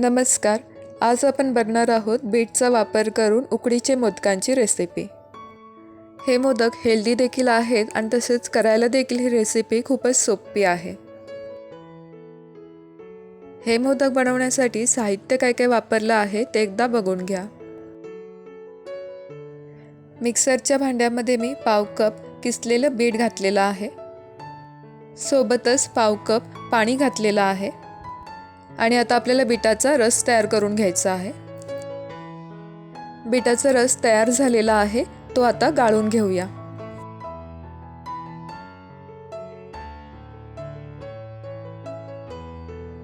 नमस्कार. आज आपण बघणार आहोत बीटचा वापर करून उकडीचे मोदकांची रेसिपी हे मोदक हेल्दी देखील आहेत आणि तसेच करायला देखील ही रेसिपी खूपच सोपी आहे. हे मोदक बनवण्यासाठी साहित्य काय काय वापरलं आहे ते एकदा बघून घ्या. मिक्सरच्या भांड्यामध्ये मी पाव कप किसलेलं बीट घातलेलं आहे. सोबतच पाव कप पाणी घातलेलं आहे. आणि आता आपल्याला बिटाचा रस तयार करून घ्यायचा आहे. बिटाचा रस तयार झालेला आहे तो आता गाळून घेऊया.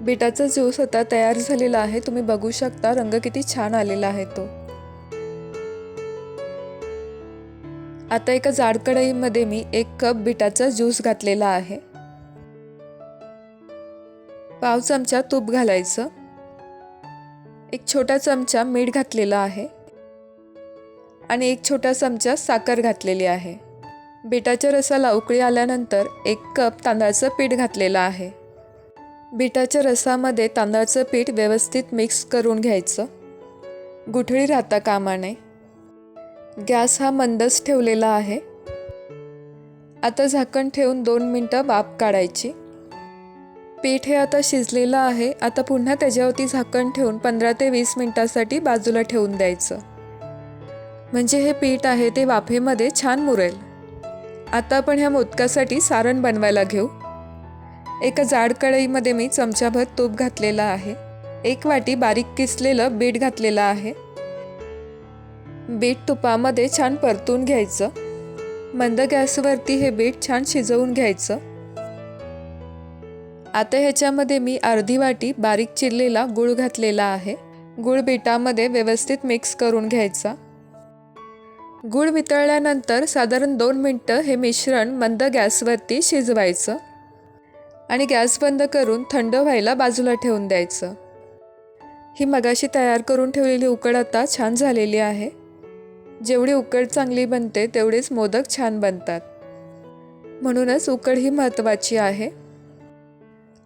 बिटाचा ज्यूस आता तयार झालेला आहे तुम्ही बघू शकता रंग किती छान आलेला आहे तो. आता एका जाड कढईमध्ये मी एक कप बिटाचा ज्यूस घातलेला आहे. पाव चमचा तूप घालायचं. एक छोटा चमचा मीठ घातलेला आहे. आणि एक छोटा चमचा साखर घातलेली आहे. बिटाच्या रसाला उकळी आल्यानंतर एक कप तांदळाचं पीठ घातलेलं आहे. बिटाच्या रसामध्ये तांदळाचं पीठ व्यवस्थित मिक्स करून घ्यायचं. गुठळी राहता कामा नये. गॅस हा मंदच ठेवलेला आहे. आता झाकण ठेवून दोन मिनटं वाफ काढायची. पीठ हे आता शिजलेलं आहे. आता पुन्हा त्याच्यावरती झाकण ठेवून पंधरा ते वीस मिनटासाठी बाजूला ठेवून द्यायचं. म्हणजे हे पीठ आहे ते वाफेमध्ये छान मुरेल. आता आपण ह्या मोदकासाठी सारण बनवायला घेऊ. एका जाड कढईमध्ये मी चमचाभर तूप घातलेलं आहे. एक वाटी बारीक किसलेलं बीट घातलेलं आहे. बीट तुपामध्ये छान परतून घ्यायचं. मंद गॅसवरती हे बीट छान शिजवून घ्यायचं. आता ह्याच्यामध्ये मी अर्धी वाटी बारीक चिरलेला गूळ घातलेला आहे. गूळ बिटामध्ये व्यवस्थित मिक्स करून घ्यायचा. गूळ वितळल्यानंतर साधारण दोन मिनटं हे मिश्रण मंद गॅसवरती शिजवायचं आणि गॅस बंद करून थंड व्हायला बाजूला ठेवून द्यायचं. ही मगाशी तयार करून ठेवलेली उकड आता छान झालेली आहे. जेवढी उकड चांगली बनते तेवढेच मोदक छान बनतात. म्हणूनच उकड ही महत्त्वाची आहे.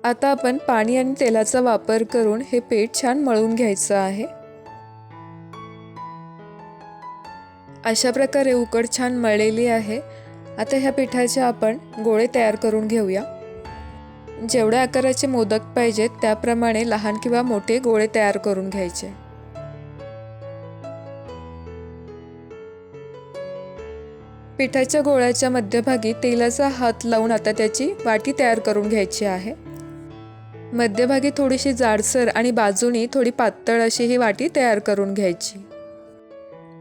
आता आपण पाणी आणि तेलाचा वापर करून हे पीठ छान मळून घ्यायचं आहे. अशा प्रकारे उकड छान मळलेली आहे. आता ह्या पिठाचे आपण गोळे तयार करून घेऊया. जेवढ्या आकाराचे मोदक पाहिजेत त्याप्रमाणे लहान किंवा मोठे गोळे तयार करून घ्यायचे. पिठाच्या गोळ्याच्या मध्यभागी तेलाचा हात लावून आता त्याची वाटी तयार करून घ्यायची आहे. मध्यभागी थोडीशी जाडसर आणि बाजूनी थोडी पातळ अशी ही वाटी तयार करून घ्यायची.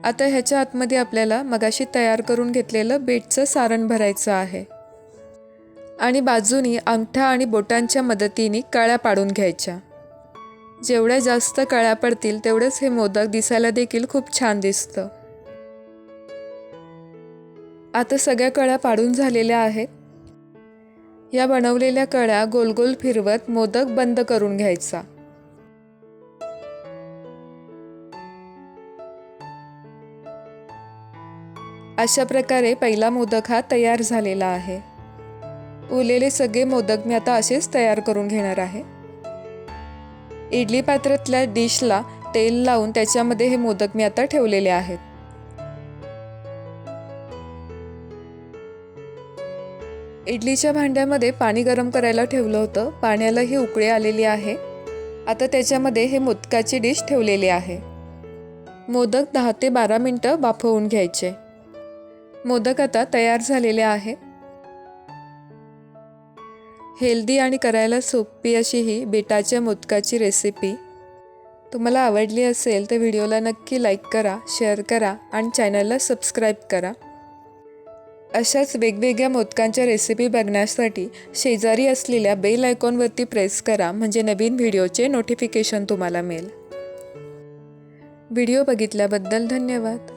आता ह्याच्या आतमध्ये आपल्याला मगाशी तयार करून घेतलेलं बीटचं सारण भरायचं आहे. आणि बाजूनी अंगठा आणि बोटांच्या मदतीने कळ्या पाडून घ्यायच्या. जेवढ्या जास्त कळ्या पडतील तेवढंच हे मोदक दिसायला देखील खूप छान दिसतं. आता सगळ्या कळ्या पाडून झालेल्या आहेत. या बनवलेल्या कळ्या गोल गोल फिरवत मोदक बंद करून घ्यायचा. अशा प्रकारे पहिला मोदक हा तयार झालेला आहे. उरलेले सगळे मोदक मी आता असेच तयार करून घेणार आहे. इडली पात्रातल्या डिशला तेल लावून त्याच्यामध्ये हे मोदक मी आता ठेवलेले आहेत. इडलीच्या भांड्यामध्ये पाणी गरम करायला ठेवलं होतं. पाण्याला ही उकळी आलेली आहे. आता त्याच्यामध्ये हे मोदकाची डिश ठेवलेली आहे. मोदक दहा ते बारा मिनटं वाफवून घ्यायचे. मोदक आता तयार झालेले आहे. हेल्दी आणि करायला सोपी अशी ही बेटाच्या मोदकाची रेसिपी. तुम्हाला आवडली असेल तर व्हिडिओला नक्की लाईक करा शेअर करा आणि चॅनलला सबस्क्राईब करा. अशाच वेगवेगळ्या मोदकांच्या रेसिपी बघण्यासाठी शेजारी असलेल्या बेल आयकॉनवरती प्रेस करा म्हणजे नवीन व्हिडिओचे नोटिफिकेशन तुम्हाला मिळेल. व्हिडिओ बघितल्याबद्दल धन्यवाद.